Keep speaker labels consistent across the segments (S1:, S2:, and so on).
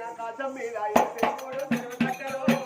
S1: ఆకాశం మీద ఎప్పుడు తిరుగుతట్టలో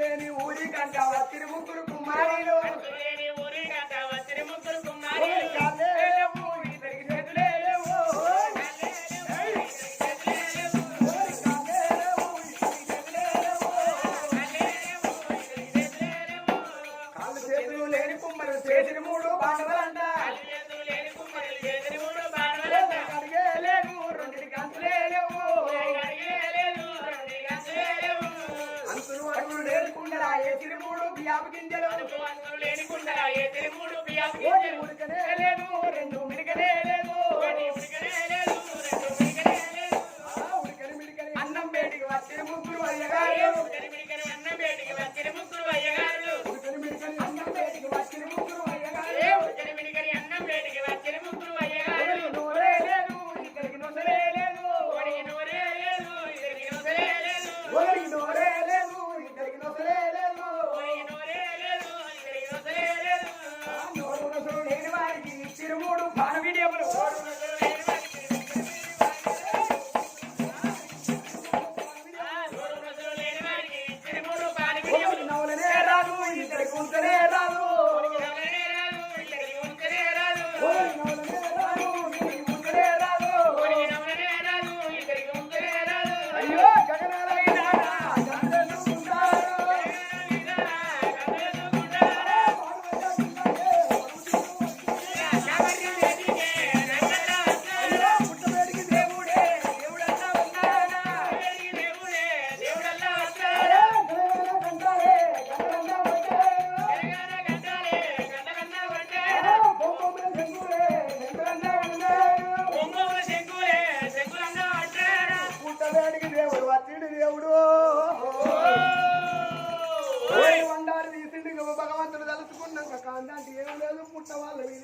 S1: లేని ఊరికంట తిరుముకుడు కుమారులు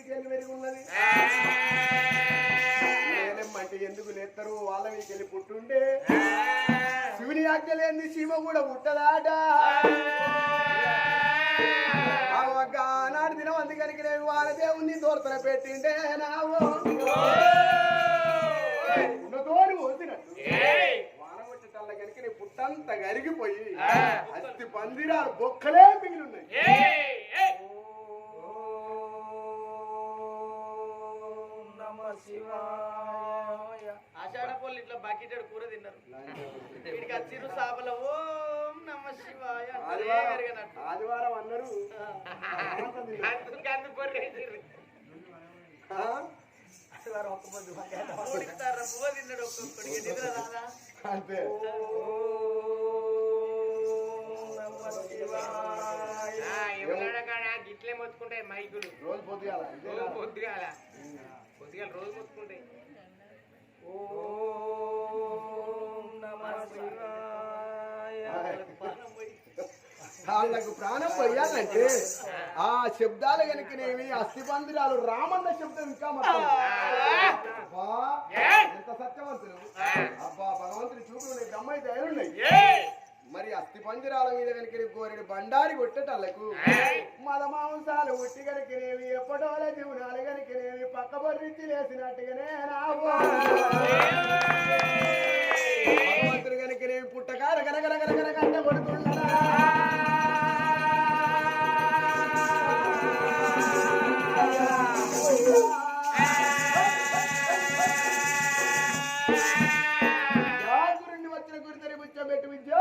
S1: వీకెళ్ళి పెరిగి ఉన్నది. అంటే ఎందుకు లేస్తారు వాళ్ళ వీకెళ్ళి పుట్టుండే శివుని ఆజ్ఞలేని శివ కూడా పుట్టదాట. నాడు దినం అందుకనికి నేను వాళ్ళ దేవుణ్ణి దూరతన పెట్టిండే నావో. ఉన్నతోని వదినట్టు. వానగొట్టటల్ల కరిగిపోయి అతి పందిరాలు బొక్కలే మిగిలిన్నాయి నమ శివాయ.
S2: ఆషాఢ పళ్ళు ఇట్లా బకెట్ కూర తిన్నారు. వీడికి వచ్చిరు సాపల ఓం నమ శివాయ
S1: ఆదివారం అన్నారు. అంతే.
S2: ఇట్లే మొత్తుకుంటాయి మైకులు.
S1: రోజు పొద్దుగా
S2: రోజు పొద్దుగాల. కొద్దిగా రోజు ఓ
S1: వాళ్ళకు ప్రాణం పోయాలంటే ఆ శబ్దాలు కనుకనేవి అస్థిపందిరాలు రామన్న శబ్దం ఇంకా మొత్తం అబ్బా ఎంత సత్యవంతులు. అబ్బా భగవంతుని చూపులు అమ్మాయి అయినాయి మరి అస్థి పంజరాల మీద కనుక గోరెడు బండారి కొట్టేటలకు మదమాంసాలు ఉట్టి కనుకనేవి ఎప్పటోల జీవనాలు కనుకనేవి పక్క బొర్రించి లేసినట్టుగానే
S3: రావంతులు కనుకనేవి పుట్టకారు కనకనకనకన కంట కొడుతున్నా జాగురుండి వచ్చిన గురితరి ముచ్చబెట్టి విద్య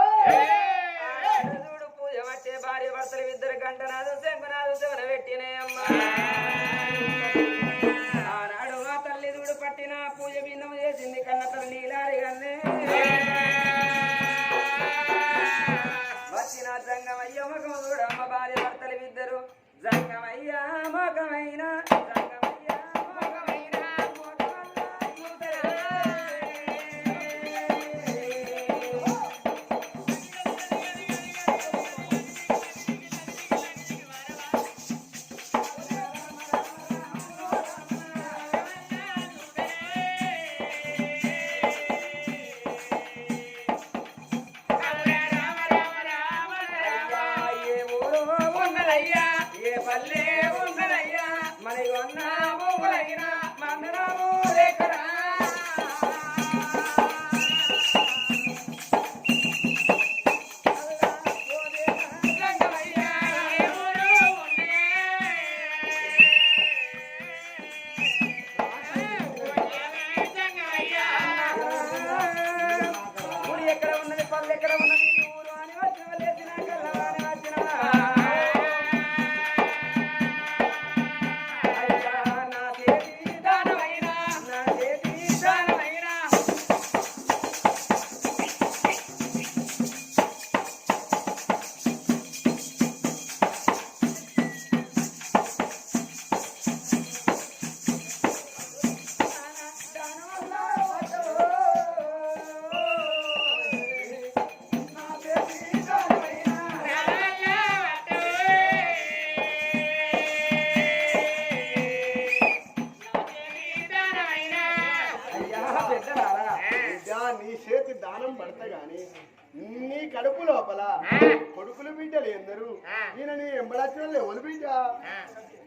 S3: నీ
S4: కడుపు లోపల. కొడుకులు బిడ్డలు ఎందరు? ఈయన నీ ఎంబడచ్చిన ఎవరు బిడ్డ?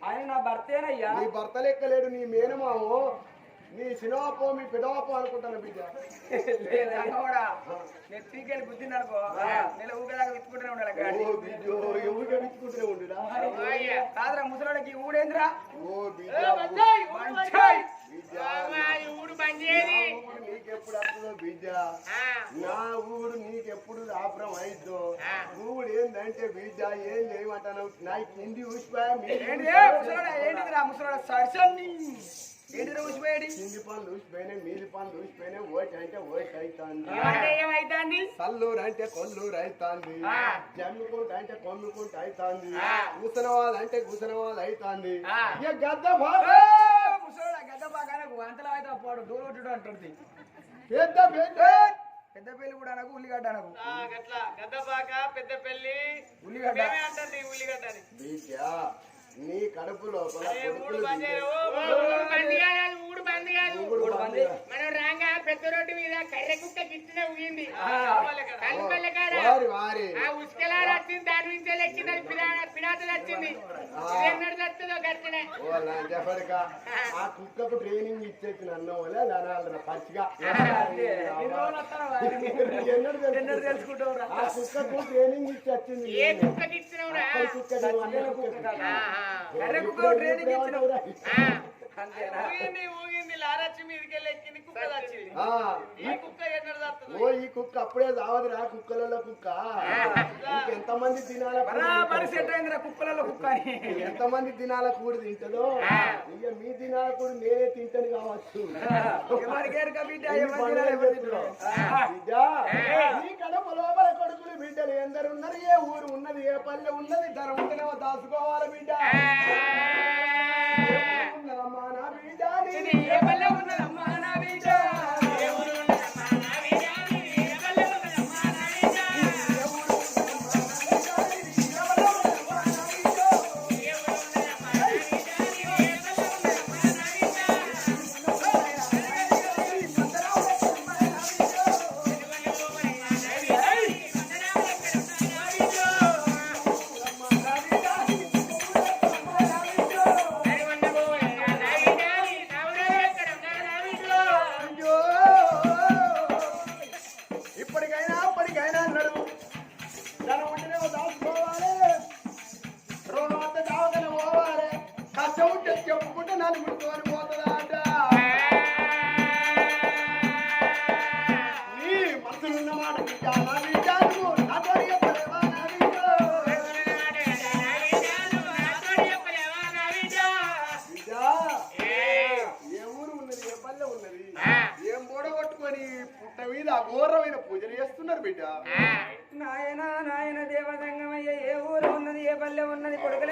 S3: ఆయన నా భర్తేనయ్యా.
S4: నీ భర్త లెక్కలేడు నీ మేనమామో నీ సినవాపో మీ పిడవాపో అనుకుంటాను బిడ్డ.
S3: నేను ఊగదాకా విత్తుకుంటూనే ఉండాలి కాదురా ముసలోడికి ఊడేంద్రా?
S4: ఓ బిడ్డ నీకెప్పుడు వస్తుందో బిడ్డ. నా ఊరు నీకెప్పుడు రాపురం అయిద్దో. ఊడు ఏందంటే బిడ్డ ఏం చేయమంటాను నా కింది ఊసిపోయా
S3: ఏంటి ఊసిపోయాడి
S4: కింది పనులు ఊసిపోయినాయి మీది పనులు ఊసిపోయినాయి ఓటి అంటే ఓటి అవుతాంది సల్లూరు అంటే కొల్లూరు అవుతాంది జమ్మికుంట అంటే కొమ్మికుంట అవుతాంది గుసనవాళ్ళు అంటే గుసనవాళ్ళు అవుతాంది ఇక గద్ద బాగా
S3: ముసలోడా గద్ద బాగా అంతలో అయితే పోడు దూరం కొట్టుడు అంటుంది.
S4: పెద్ద పెద్ద
S3: పెద్ద పెళ్ళి కూడా అనకు ఉల్లిగడ్డ అనకు.
S2: గట్లా. గద్దపాక పెద్ద పెళ్ళి.
S3: ఉల్లిగడ్డ.
S2: అంటుంది ఉల్లిగడ్డ
S4: నీ కడుపు లోపల
S2: ఊడు బంద్
S1: కాదు. మనం రాగా పెద్ద రోడ్డు మీద కర్రె కుక్క గిట్టిన ఊగింది. కల్పల్ల కాడ
S4: వారి వారి.
S1: ఆ ఉసుకలాడ వచ్చింది దాని నుంచి ఎక్కింది అది వచ్చింది. ఎన్నడు వస్తుందో గట్టినే
S4: ఆ. కుక్కకు ట్రైనింగ్ ఇచ్చేసి నన్ను వల్ల దాని పచ్చిగా.
S3: ఎన్ని రోజులు వస్తానో
S4: ఎన్నడు తెలుసు?
S3: ఎన్నడు తెలుసుకుంటావురా?
S4: ఆ కుక్కకు ట్రైనింగ్ ఇచ్చి వచ్చింది
S1: ఏ కుక్కకి ఇచ్చినవురా
S4: కుక్క
S3: ట్రైనింగ్ ఇచ్చినావు.
S2: ఊగింది ఊగింది లారచ్చి మీదకి వెళ్ళి ఎక్కింది కుక్క వచ్చింది ఈ కుక్క ఎన్నడు
S4: ఓ ఈ కుక్క అప్పుడే చావదు రా కుక్కలలో కుక్క.
S3: బరాబరి సెట్ అయిందిరా కుక్కలలో కుక్క. అని
S4: ఎంతమంది తినాల కూడి తింటదో? ఇక మీ తినాల కూడా నేనే తింటాను కావచ్చు.
S3: ఎవరికేరుక బిడ్డ? ఎవరు తినాలి, ఎవరు తింటారు?
S4: బిడ్డ ఈ కడప లోపల కొడుకులు బిడ్డలు ఎందరు ఉన్నారు ఏ ఊరు ఉన్నది? ఏ పల్లె ఉన్నది? ధర ఉంటేనేమో దాచుకోవాలి బిడ్డ.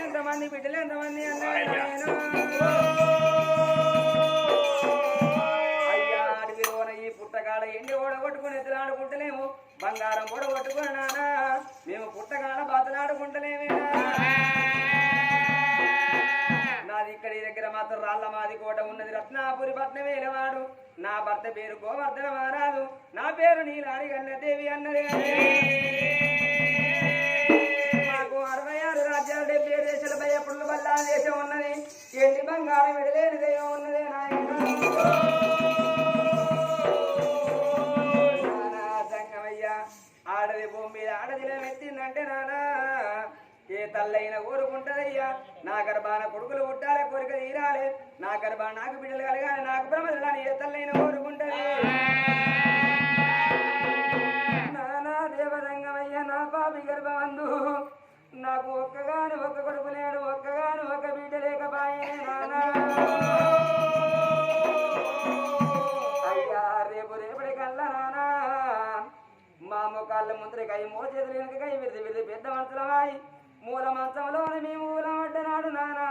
S3: ఎంతమంది బిడ్డలు ఎంతమంది అన్నాడు నాయన? అయ్యా అడవిలోన ఈ పుట్టకాడ ఎండి ఓడగొట్టుకుని ఎత్తులాడుకుంటలేము బంగారం ఓడగొట్టుకుని నానా మేము పుట్టకాడ బాతలాడుకుంటలేమేనా? నాది ఇక్కడ ఈ దగ్గర మాత్రం రాళ్ళ మాది కోట ఉన్నది రత్నాపురి పట్నం వేలవాడు నా భర్త పేరు గోవర్ధన మహారాజు నా పేరు నీలారి గన్నదేవి అన్నది. రాజ్యాలు డెబ్బై ఏడు దేశాల భయపుడుల వల్ల దేశం ఉన్నది. ఎండి బంగారం విడలేని దైవం ఉన్నదే నాయన. నానా ఆడది భూమి మీద ఆడదిలో మెత్తిందంటే నానా. ఏ తల్లైన కోరుకుంటదయ్యా నా గర్భాన కొడుకులు పుట్టాలి కోరిక తీరాలి. నా గర్భాన నాకు బిడ్డలు కలగాలి నాకు బ్రహ్మలు కానీ ఏ తల్లైన కోరుకుంటది. నానా దేవరంగమయ్య నా పాపి గర్భవందు నాకు ఒక్కగాను ఒక్క కొడుకు లేడు ఒక్కగాను ఒక బిడ్డ లేకపాయే నానా అయ్యా రేపు రేపటి కల్లా నానా. మా ముఖాళ్ళ ముందరికై మోచేతులు వెనుకకై విరిది విరిది పెద్ద మనసులమాయి మూల మంచంలోని మీ మూలం అడ్డనాడు నానా.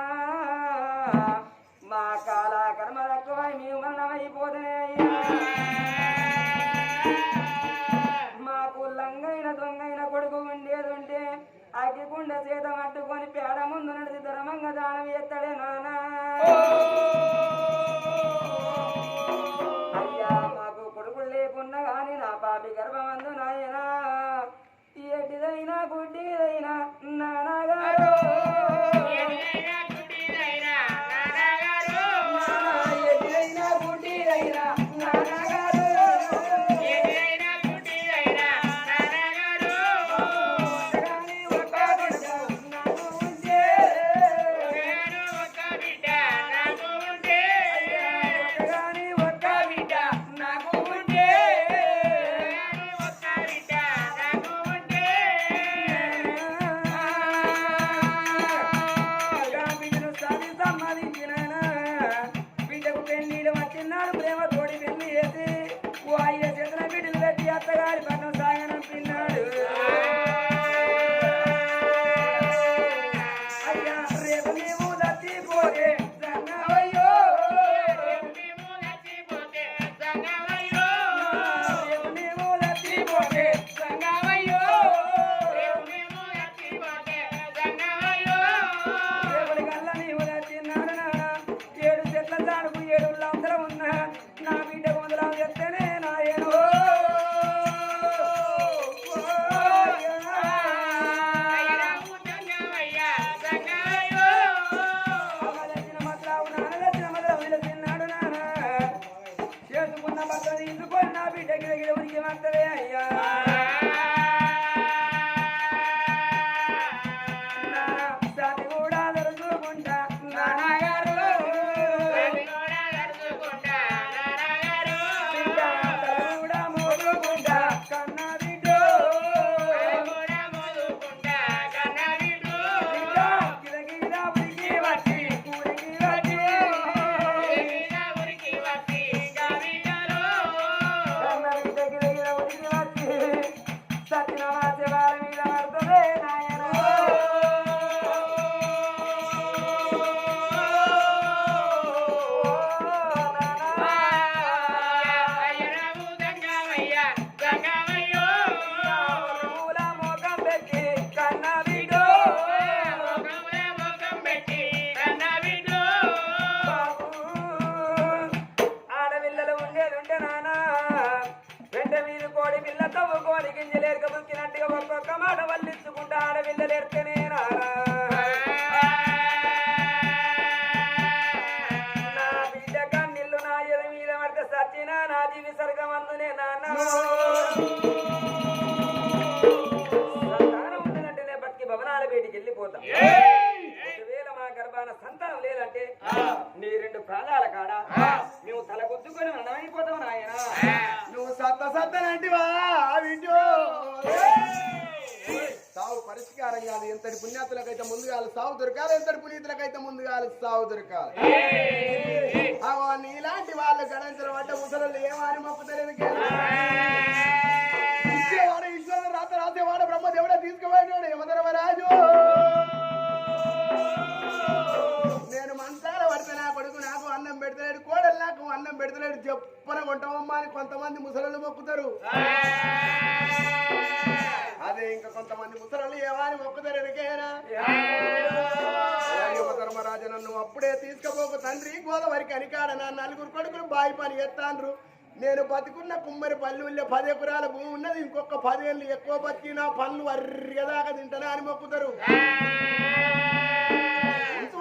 S3: మా కాల కర్మ తక్కువై మేము మన రేపటి
S4: ఎంతటి పుణ్యాతులకైతే ముందుగా సాగు దొరకాలి ఎంతటి పునీతులకైతే ముందుగా సాగు దొరకాలి అవో నీలాంటి వాళ్ళు గణించడం అంటే ముసలు ఏమని మొక్కుతలేదు ఇచ్చేవాడు ఈశ్వరుడు రాత రాసేవాడు బ్రహ్మదేవుడే తీసుకుపోయాడు యమధర్మరాజు. నేను మంచాల పడితే నా కొడుకు నాకు అన్నం పెడతలేడు కోడలు నాకు అన్నం పెడతలేడు చెప్పన కొంటామమ్మా అని కొంతమంది ముసలు మొక్కుతారు. అదే ఇంకా కొంతమంది ముసలు ఏమని మొక్కుతారు ఎరికేనా ధర్మరాజు నన్ను అప్పుడే తీసుకుపోక తండ్రి గోదావరికి అనికాడ నా నలుగురు కొడుకులు బాయి పని ఎత్తాండ్రు. నేను బతికున్న కుమ్మరి పల్లెల్లో పది ఎకరాల భూమి ఉన్నది ఇంకొక పదేళ్ళు ఎక్కువ బతికి నా పనులు వర్రిగదాకా తింటానా అని మొక్కుతారు.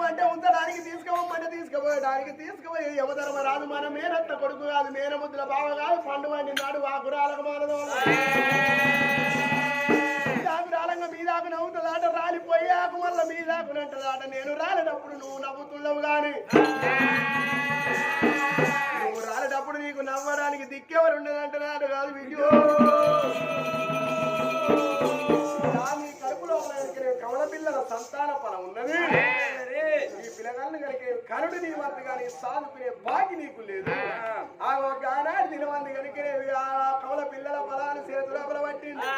S4: అంటే ఉంచడానికి తీసుకోవమ్మంటే తీసుకుపోయడానికి తీసుకుపోయి యమధర్మరాజు మన మేనత్త కొడుకు కాదు మేనముద్దుల బావ కాదు పండు వండి నాడు వాకురాలకు మానదు దాకా మీదాకు నవ్వుతుందాట రాలిపోయాకు మళ్ళీ మీదాకు నంటదాట నేను రాలేటప్పుడు నువ్వు నవ్వుతుండవు గాని. నువ్వు రాలేటప్పుడు నీకు నవ్వడానికి దిక్కెవరు ఉండదంటున్నాడు కాదు విజయో నీ కడుపులో కవల పిల్లల సంతాన ఫలం ఉన్నది. ఈ పిల్లగాలను కనుక కరుడు నీ వద్ద కానీ సాదుకునే బాకి నీకు లేదు. ఆ ఒక ఆనాడు దినమంది కనుక ఆ కవల పిల్లల ఫలాన్ని చేతుల పట్టింది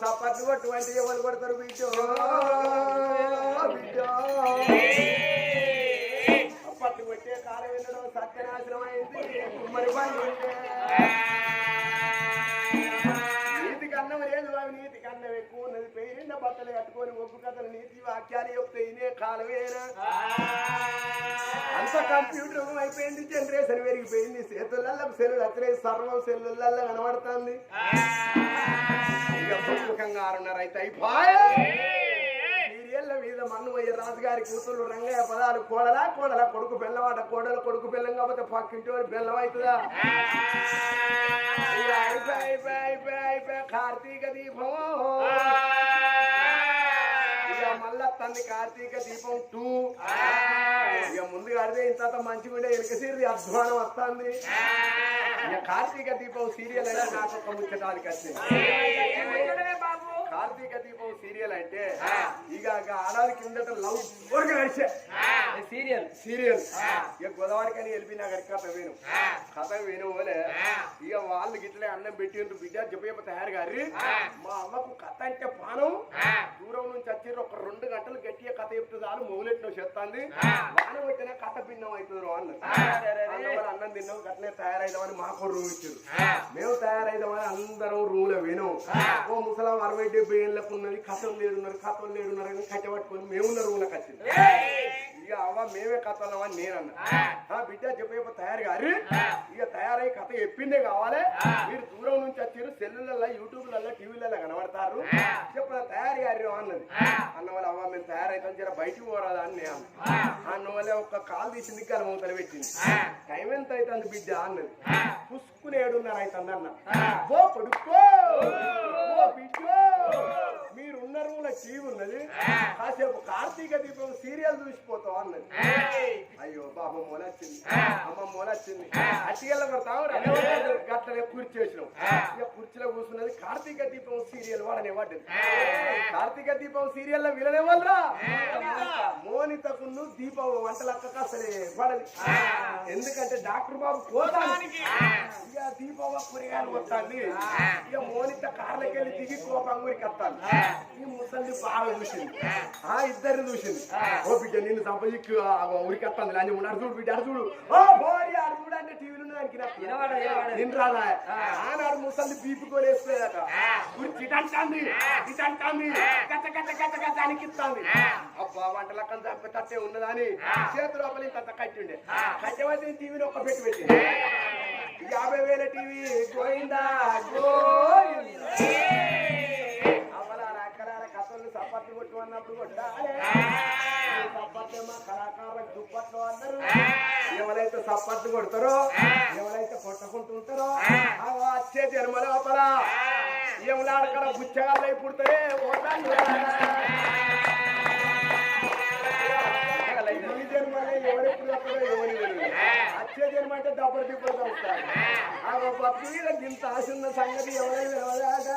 S4: నా సపట్లు కొట్టువంటి ఎవరు కొడతారు బిడ్డో? బిడ్డో. అప్పట్లు కొట్టే కాలం వెళ్ళడం సత్యనాశనం అయింది. మరి బట్టలు కట్టుకొని ఒగ్గు కథలు నీతి వాక్యాలు చెప్తే ఇనే కాలమేనా అంత కంప్యూటర్ అయిపోయింది జనరేషన్ పెరిగిపోయింది. చేతులలో సెల్లు అతనే సర్వం సెల్లులలో కనబడుతుంది. ఇక సుఖంగా అయితే అయిపోయా. సీరియల్ల మీద మన్నుమయ్య రాజుగారి కూతురు రంగయ్య పదాలు కోడలా కోడలా కొడుకు బెల్లవాట కోడల కొడుకు బెల్లం కాకపోతే పక్కింటి వాడు బెల్లం అవుతుందా? మళ్ళా తంది కార్తీక దీపం టూ ఇక ముందుగా అడితే ఇంత మంచిగా ఉండే వెనక సీరి అధ్వానం వస్తుంది ఇక కార్తీక దీపం సీరియల్ అయితే నాకు ఒక ముచ్చటానికి వచ్చింది కార్తీక దీపం సీరియల్ అంటే ఇక ఆడాది కిందట లవ్ ఊరికే నడిచే.
S3: సీరియల్?
S4: సీరియల్. ఇక గోదావరి కానీ వెళ్ళిపోయినా కనుక కథ విను. కథ విను పోలే ఇక వాళ్ళు గిట్లే అన్నం పెట్టిండ్రు బిడ్డ చెప్పేప తయారు గారి. మా అమ్మకు కథ అంటే పానం. దూరం నుంచి వచ్చిర్రు ఒక రెండు గంటలు గట్టిగా కథ చెప్తుంది చాలు మొగులెట్టిన చెప్తాంది. వాన వచ్చినా కథ భిన్నం అవుతుంది వాళ్ళు అన్నం తిన్నాం గట్లనే తయారైదామని మాకు రూమ్ ఇచ్చారు మేము తయారైదామని అందరం రూమ్లో విను ఓ ముసలం అరవై డెబ్బై ఏళ్ళకు ఉన్నది కథలు లేడున్నారు కథలు లేడున్నారు అని కట్టె పట్టుకొని మేమున్న రూమ్లోకి వచ్చింది ఇక అవ్వ మేమే కథ అని నేను అన్నా. ఆ. బిడ్డ చెప్పేపో తయారు గారు ఇక తయారై కథ చెప్పిందే కావాలి. మీరు దూరం నుంచి వచ్చారు సెల్లులలో యూట్యూబ్లలో టీవీలలో కనబడతారు. చెప్పిన తయారు గారు అన్నది. అన్న వాళ్ళు అవ్వ మేము తయారైతాం జర బయటికి పోరాదా అని నేను అన్నా. వాళ్ళే ఒక్క కాలు తీసింది మూతలు పెట్టింది. టైం ఎంత అవుతుంది బిడ్డ అన్నది. పుసుకుని ఏడున్నర అవుతుంది అన్న ఓ కొడుకో ఓ బిడ్డో! టీవీ ఉన్నది. కాసేపు కార్తీక దీపం సీరియల్ చూసిపోతాం అన్నది. అయ్యో బాబు మొలొచ్చింది. అమ్మ మొలొచ్చింది. అట్టిగల్ల పడతాం గట్లనే కూర్చేసినాం ఇక కుర్చీలో కూర్చున్నది కార్తీక దీపం సీరియల్ వాడనే పడ్డది కార్తీక దీపం సీరియల్లో విననే వాళ్ళరా మోనితకును దీపం వంటలక్క అసలే పడది ఎందుకంటే డాక్టర్ బాబు కోదానికి ఇక దీపం కూరగాయలు వస్తాంది. ఇక మోనిత కార్లకి వెళ్ళి దిగి కోపంగురికి వస్తాను ఈ ముసలి బాగా చూసింది. ఆ. ఇద్దరిని చూసింది. ఓ బిడ్డ నిన్ను సంపదిక్కు ఊరికి వస్తాను లాంటి ఉన్నాడు చూడు బిడ్డ చూడు ఓ బోరి ఆడు చూడు అంటే టీవీలో నిన్ను రాదా ఆనాడు ముసలి బీపీ కోలేస్తుందట గురించి ఇటంటాంది ఇటంటాంది గచ్చ గచ్చ గచ్చ గచ్చ అనికిస్తాంది అబ్బా తప్ప తట్టే ఉన్నదని. చేతులు లోపల ఇంత కట్టిండే. కట్టవలసిన టీవీని ఒక్క పెట్టి పెట్టి యాభై వేల టీవీ గోయిందా గోయిందా కొట్టుకున్న సప్పట్లు కొట్టాలి సప్పట్లేమో కళాకారులకు దుప్పట్లు అందరూ. ఎవరైతే సప్పట్లు కొడతారో ఎవరైతే కొట్టుకుంటుంటారో ఆ! వచ్చే జన్మ లోపల ఎవలాడక్కడ బుచ్చగాళ్ళు పుడతారే ఓటాలు ఈ జన్మలో ఎవరెప్పుడు ఎవరు. వచ్చే జన్మ అంటే దబ్బరు దిబ్బలు వస్తారు ఆ భక్తి మీద ఇంత ఆశ ఉన్న సంగతి ఎవరైనా తెలియదాకా